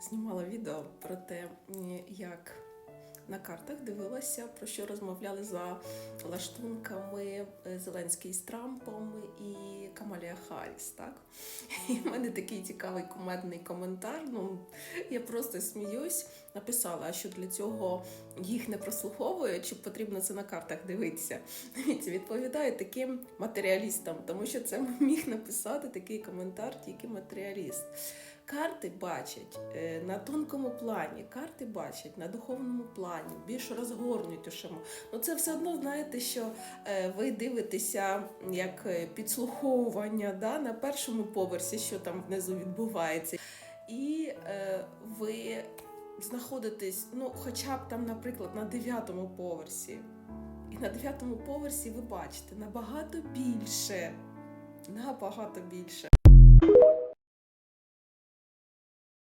знімала відео про те, як на картах дивилася, про що розмовляли за лаштунками е, Зеленський з Трампом і Камалія Харріс, так? І в мене такий цікавий кумедний коментар. Ну, я просто сміюсь, написала, а що для цього їх не прослуховують, чи потрібно це на картах дивитися. Відповідаю таким матеріалістам, тому що це міг написати такий коментар тільки матеріаліст. Карти бачать е, на тонкому плані, карти бачать на духовному плані, більш розгорнутішому. Ну це все одно знаєте, що е, ви дивитеся як е, підслуховування да, на першому поверсі, що там внизу відбувається. І е, ви знаходитесь, ну, хоча б там, наприклад, на дев'ятому поверсі. І на дев'ятому поверсі ви бачите набагато більше. Набагато більше.